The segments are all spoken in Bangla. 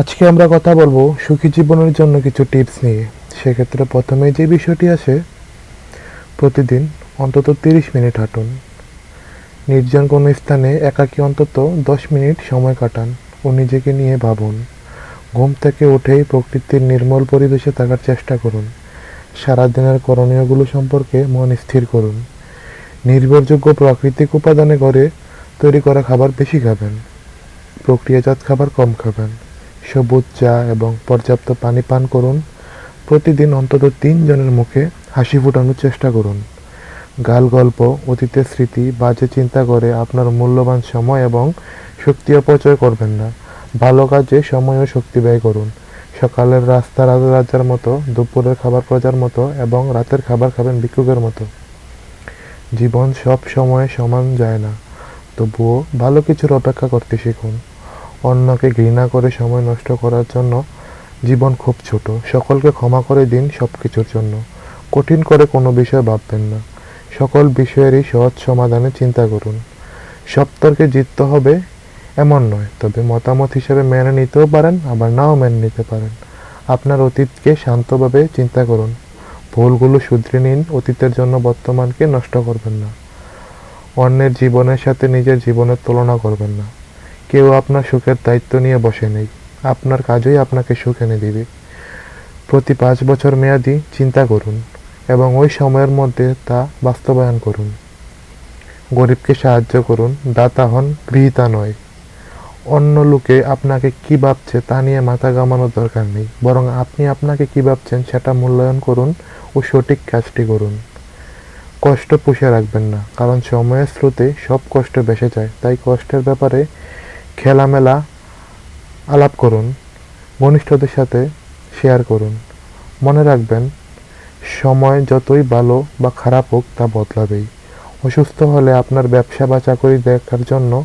আজকে আমরা কথা বলব সুখী জীবনের জন্য কিছু টিপস নিয়ে। সেক্ষেত্রে প্রথমে যে বিষয়টি আসে প্রতিদিন অন্তত তিরিশ মিনিট হাঁটুন। নির্জন কোনো স্থানে একাকী অন্তত দশ মিনিট সময় কাটান ও নিজেকে নিয়ে ভাবুন। ঘুম থেকে উঠেই প্রকৃতির নির্মল পরিবেশে থাকার চেষ্টা করুন। সারাদিনের করণীয়গুলো সম্পর্কে মন স্থির করুন। নির্ভরযোগ্য প্রাকৃতিক উপাদানে ঘরে তৈরি করা খাবার বেশি খাবেন। প্রক্রিয়াজাত খাবার কম খাবেন। সবুজ চা এবং পর্যাপ্ত পানি পান করুন। প্রতিদিন অন্তত তিনজনের মুখে হাসি ফোটানোর চেষ্টা করুন। গাল গল্প, অতীতের স্মৃতি বাজে চিন্তা করে আপনার মূল্যবান সময় এবং শক্তি অপচয় করবেন না। ভালো কাজে সময় ও শক্তি ব্যয় করুন। সকালের রাস্তা রাজা রাজার মতো, দুপুরের খাবার প্রজার মতো এবং রাতের খাবার খাবেন ভিক্ষুকের মতো। জীবন সব সময় সমান যায় না। তবুও ভালো কিছুর অপেক্ষা করতে শিখুন। অন্যকে ঘৃণা করে সময় নষ্ট করার জন্য জীবন খুব ছোট। সকলকে ক্ষমা করে দিন সব কিছুর জন্য। কঠিন করে কোনো বিষয় ভাববেন না। সকল বিষয়েরই সহজ সমাধানে চিন্তা করুন। সব তর্কে জিততে হবে এমন নয়, তবে মতামত হিসেবে মেনে নিতেও পারেন, আবার নাও মেনে নিতে পারেন। আপনার অতীতকে শান্তভাবে চিন্তা করুন। ভুলগুলো শুধরে নিন, অতীতের জন্য বর্তমানকে নষ্ট করবেন না। অন্যের জীবনের সাথে নিজের জীবনের তুলনা করবেন না। কেউ আপনার সুখের দায়িত্ব নিয়ে বসে নেই। আপনার কাজই আপনাকে সুখ এনে দিবে। প্রতি পাঁচ বছর মেয়াদি চিন্তা করুন এবং ওই সময়ের মধ্যে তা বাস্তবায়ন করুন। গরিবকে সাহায্য করুন, দাতা হন, গৃহীতা নয়। অন্য লোকে আপনাকে কি ভাবছে তা নিয়ে মাথা ঘামানোর দরকার নেই। বরং আপনি আপনাকে কি ভাবছেন সেটা মূল্যায়ন করুন ও সঠিক কাজটি করুন। কষ্ট পুষে রাখবেন না, কারণ সময়ের স্রোতে সব কষ্ট বেসে যায়। তাই কষ্টের ব্যাপারে খেলামেলা আলাপ করুন, ঘনিষ্ঠদের সাথে শেয়ার করুন। মনে রাখবেন, সময় যতই ভালো বা খারাপ হোক, তা বদলাবেই। অসুস্থ হলে আপনার ব্যবসা বা চাকরি দেখার জন্য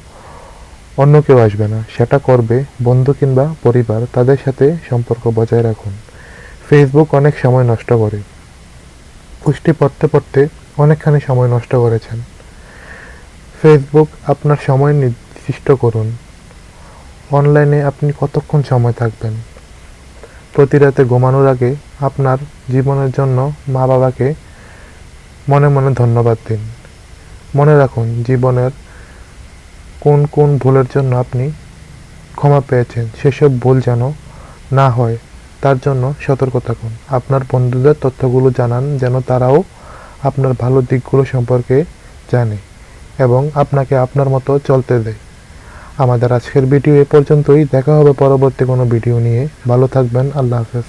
অন্য কেউ আসবে না। সেটা করবে বন্ধু কিংবা পরিবার, তাদের সাথে সম্পর্ক বজায় রাখুন। ফেসবুক অনেক সময় নষ্ট করে। পুষ্টি পড়তে পড়তে অনেকখানি সময় নষ্ট করেছেন। ফেসবুক আপনার সময় নির্দিষ্ট করুন। অনলাইনে আপনি কতক্ষণ সময় থাকবেন? প্রতি রাতে ঘুমানোর আগে আপনার জীবনের জন্য মা বাবাকে মনে মনে ধন্যবাদ দিন। মনে রাখুন, জীবনের কোন কোন ভুলের জন্য আপনি ক্ষমা পেয়েছেন, সেসব ভুল যেন না হয়, তার জন্য সতর্ক থাকুন। আপনার বন্ধুদের তথ্যগুলো জানান, যেন তারাও আপনার ভালো দিকগুলো সম্পর্কে জানে এবং আপনাকে আপনার মতো চলতে দেয়। আমাদের আজকের ভিডিও এ পর্যন্তই। দেখা হবে পরবর্তী কোনো ভিডিও নিয়ে। ভালো থাকবেন। আল্লাহ হাফেজ।